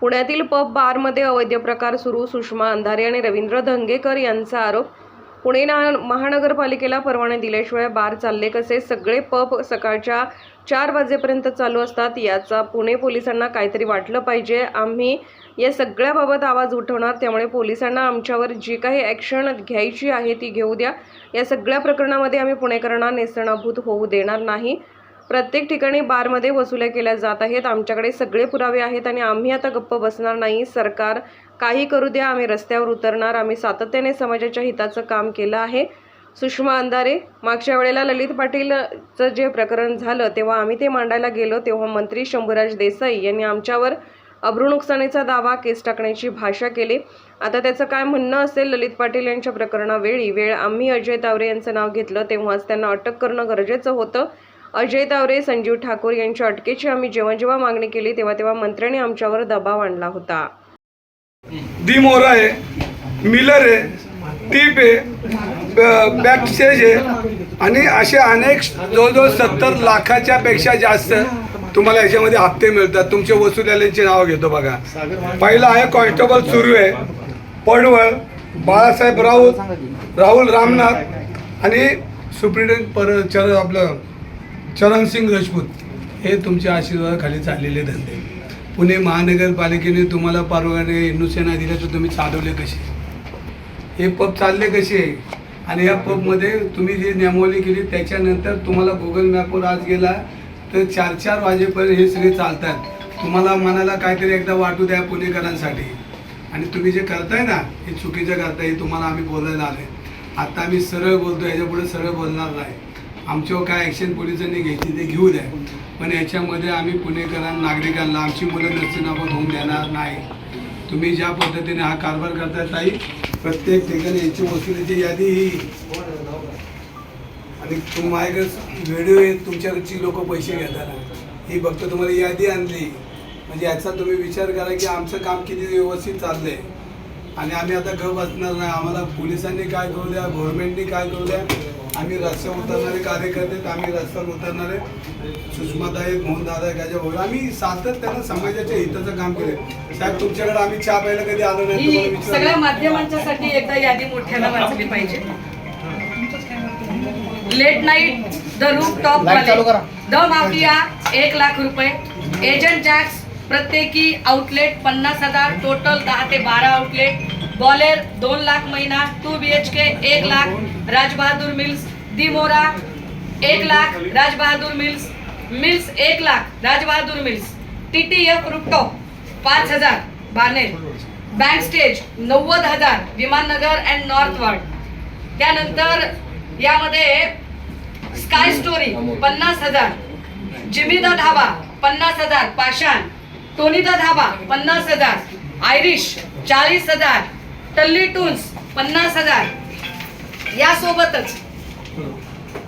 पुण्यातील पब बारमध्ये अवैध प्रकार सुरू सुषमा अंधारे आणि रवींद्र धंगेकर यांचा आरोप. पुणे महानगरपालिकेला परवाने दिल्याशिवाय बार चालले कसे? सगळे पब सकाळच्या चार वाजेपर्यंत चालू असतात. याचा पुणे पोलिसांना काहीतरी वाटलं पाहिजे. आम्ही या सगळ्याबाबत आवाज उठवणार त्यामुळे पोलिसांना आमच्यावर जी काही ॲक्शन घ्यायची आहे ती घेऊ द्या. या सगळ्या प्रकरणामध्ये आम्ही पुणेकरांना नेसणाभूत होऊ देणार नाही. प्रत्येक ठिकाणी बारमध्ये वसुल्या केल्या जात आहेत. आमच्याकडे सगळे पुरावे आहेत आणि आम्ही आता गप्प बसणार नाही. सरकार काही करू द्या आम्ही रस्त्यावर उतरणार. आम्ही सातत्याने समाजाच्या हिताचं काम केलं आहे. सुषमा अंधारे मागच्या वेळेला ललित पाटीलचं जे प्रकरण झालं तेव्हा आम्ही ते मांडायला गेलो. तेव्हा मंत्री शंभूराज देसाई यांनी आमच्यावर अब्रू नुकसानीचा दावा केस टाकण्याची भाषा केली. आता त्याचं काय म्हणणं असेल ललित पाटील यांच्या प्रकरणावेळी? वेळ आम्ही अजय तावरे यांचं नाव घेतलं तेव्हाच त्यांना अटक करणं गरजेचं होतं. अजय तावरे संजीव ठाकूर यांच्या अटकेची आम्ही जेव्हा जेव्हा मागणी केली तेव्हा तेव्हा मंत्र्यांनी आमच्यावर दबाव आणला होता. दी मोरा आहे मिलर आहे टीप आहे बॅकस्टेज आहे आणि असे अनेक जवळजवळ सत्तर लाखाच्या पेक्षा जास्त तुम्हाला याच्यामध्ये हप्ते मिळतात. तुमचे वसुल्याचे नावं घेतो बघा. पहिला आहे कॉन्स्टेबल सुरू आहे पडवळ बाळासाहेब राऊत राहुल रामनाथ आणि सुप्रिंटेंडेंट पर चर आपलं चरणसिंग राजपूत हे तुमच्या आशीर्वादाखाली चाललेले धंदे. पुणे महानगरपालिकेने तुम्हाला परवाने हिंदुसेना दिल्या तर तुम्ही चालवले कसे? हे पब चालले कसे? आणि या पबमध्ये तुम्ही जे नियमावली केली त्याच्यानंतर तुम्हाला गुगल मॅपवर आज गेला तर चार चार वाजेपर्यंत हे सगळे चालतात. तुम्हाला मनाला काहीतरी एकदा वाटू द्या पुणेकरांसाठी. आणि तुम्ही जे करताय ना हे चुकीचं करताय हे तुम्हाला आम्ही बोलायला आलोय. आता आम्ही सरळ बोलतो याच्यापुढे सरळ बोलणार नाही. आमच्यावर काय ॲक्शन पोलिसांनी घ्यायची ते घेऊ द्या. पण याच्यामध्ये आम्ही पुणेकरांना नागरिकांना आमची मुलं नसताना होऊन देणार नाही. तुम्ही ज्या पद्धतीने हा कारभार करताय ताई प्रत्येक ठिकाणी याची वसुलीची यादी ही. आणि तुम्हाला माझ्याकडे व्हिडिओ आहेत तुमच्याकडची लोक पैसे घेतात. ही फक्त तुम्हाला यादी आणली. म्हणजे याचा तुम्ही विचार करा की आमचं काम किती व्यवस्थित चाललंय. आणि आम्ही आता घर बसणार नाही. आम्हाला पोलिसांनी काय करू द्या गव्हर्नमेंटनी काय करू द्या. आम्ही रस्त्यावर उतरणारे कार्यकर्ते आम्ही रस्त्यावर उतरणारे. सुषमाताई मोहनदादा गाजा भाऊ आम्ही सातत्यानं समाजाच्या हिताचं काम केलं साहेब तुमच्याकडे आम्ही चहा प्यायला कधी आलो नाही. सगळ्या माध्यमांच्यासाठी एकदा यादी मोठ्यानं वाचली पाहिजे. Late night the roof top the mafia एक लाख रुपये. एजंट जॅक्स प्रत्येकी आउटलेट पन्नास हजार. टोटल दहा ते बारा आउटलेट बॉलेर दोन लाख महिना टू बी एच के एक लाख राजबहादूर मिल्स दिमोरा एक लाख राजबहादूर मिल्स मिल्स एक lakh Rajbahadur mills T T F रुपटो पाच हजार बानेर. बँक स्टेज नव्वद हजार विमाननगर अँड नॉर्थ वार्ड त्यानंतर यामध्ये स्काय स्टोरी पन्नास हजार. जिमीदा धाबा पन्नास हजार. पाषाण. टोनीदा धाबा पन्नास हजार. आयरिश चाळीस हजार. टल्ली टून्स पन्नास हजार. यासोबतच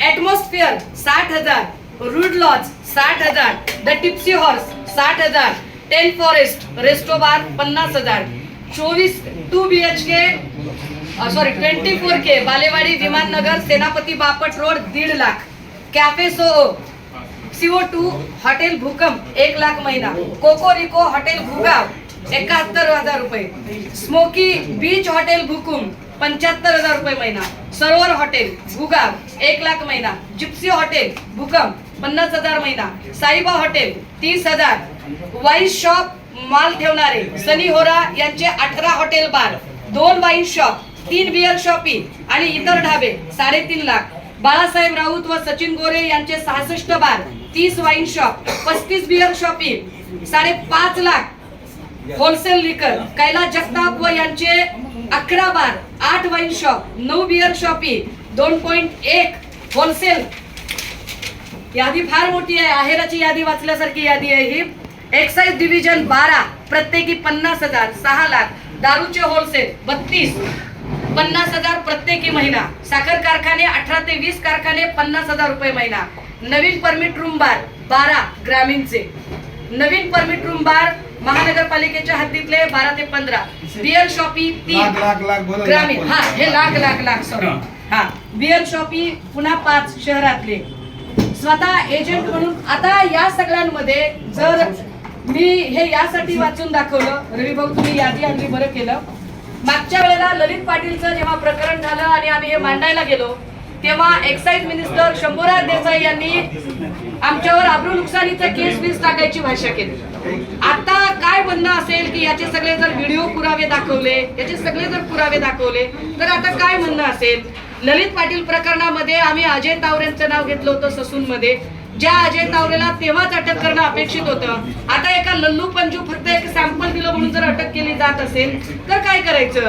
ॲटमॉस्फिअर साठ हजार. रूड लॉज साठ हजार. द टिप्सी हॉर्स साठ हजार. टेन फॉरेस्ट रेस्टोबार पन्नास हजार. चोवीस two B H K sorry twenty four K Balewadi Vimannagar Senapati Bapat road दीड lakh. Café so CO two hotel Bhukamp एक लाख महिना. Cocorico hotel Bhugaon. एकाहत्तर हजार रुपये. स्मोकी बीच हॉटेल भुकुम पंच्याहत्तर हजार रुपये महिना. सरोवर हॉटेल भुगाव एक लाख महिना. जिप्सी हॉटेल भूकंप पन्नास हजार महिना. साईबा हॉटेल तीस हजार. वाईन शॉप माल ठेवणारे सनी होरा यांचे अठरा हॉटेल बार. दोन वाईन शॉप तीन बियर शॉपिंग आणि इतर ढाबे साडेतीन लाख. बाळासाहेब राऊत व सचिन गोरे यांचे सहासष्ट बार तीस वाईन शॉप पस्तीस बिअर शॉपिंग साडेपाच लाख. होलसेल लिकर कैलास जगताप व यांचे अकरा बार आठ वाईन शॉप नऊ बिअर शॉपी दोन पॉईंट एक होलसेल यादी फार मोठी आहे. आहेराची यादी वाचल्यासारखी यादी आहे ही. एक्साइज डिव्हिजन बारा प्रत्येकी पन्नास हजार सहा लाख. दारूचे होलसेल बत्तीस. पन्नास हजार प्रत्येकी महिना. साखर कारखाने अठरा ते वीस कारखाने पन्नास हजार रुपये महिना. नवीन परमिट रूम बार बारा ग्रामीणचे. नवीन परमिट रूम बार महानगरपालिकेच्या हद्दीतले बारा ते पंधरा. बिअर शॉपी लाख लाख लाख बोला तीन ग्रामीण. हा हे लाख लाख लाख सॉरी हा. बिअर शॉपी पुन्हा पाच शहरातले. स्वतः एजंट म्हणून आता या सगळ्यांमध्ये जर मी हे यासाठी वाचून दाखवलं रवी भाऊ तुम्ही यादी आणली बरं केलं. मागच्या वेळेला ललित पाटीलचं जेव्हा प्रकरण झालं आणि आम्ही हे मांडायला गेलो तेव्हा एक्साईज मिनिस्टर शंभूराज देसाई यांनी आमच्यावर आब्रू नुकसानीचा केस बीस टाकायची भाषा केली. आता काय म्हणणं असेल की याचे सगळे जर व्हिडिओ पुरावे दाखवले याचे सगळे जर पुरावे दाखवले तर आता काय म्हणणं असेल? ललित पाटील प्रकरणामध्ये आम्ही अजय तावरेंचं नाव घेतलं होतं ससून मध्ये ज्या अजय तावरेला तेव्हाच अटक करणं अपेक्षित होतं. आता एका लल्लू पंजू फक्त एक सॅम्पल दिलं म्हणून जर अटक केली जात असेल तर काय करायचं?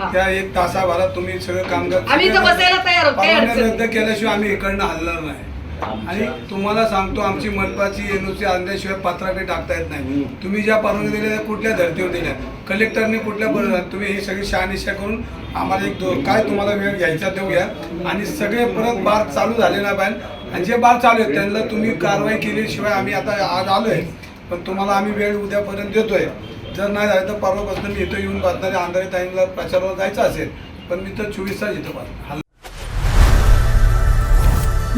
त्या एक तासाभरात तुम्ही सगळं कामकाज आम्ही इथं बसायला तयार आहोत, काही परवानग्या अडचण रद्द केल्याशिवाय आम्ही इकडनं हलणार नाही. आणि तुम्हाला सांगतो आमची मनपाची एनओसी आणल्याशिवाय पत्राकडे टाकता येत नाही. तुम्ही ज्या परवानगी दिल्या त्या कुठल्या धर्तीवर दिल्या? कलेक्टरने कुठल्या बरोबर तुम्ही ही सगळी शहानिशा करून आम्हाला एक दो काय तुम्हाला वेळ घ्यायचा देऊ घ्या. आणि सगळे परत बार चालू झाले ना पाहिजे आणि जे बार चालू आहेत त्यांना तुम्ही कारवाई केल्याशिवाय आम्ही आता आज आलोय. पण तुम्हाला आम्ही वेळ उद्यापर्यंत देतोय. जर नाही झालं तर परवापासून मी इथं येऊन बसणारे आंधारी टाईमला प्रचारावर जायचं असेल पण मी तर चोवीस तास इथं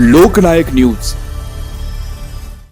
लोकनायक न्यूज.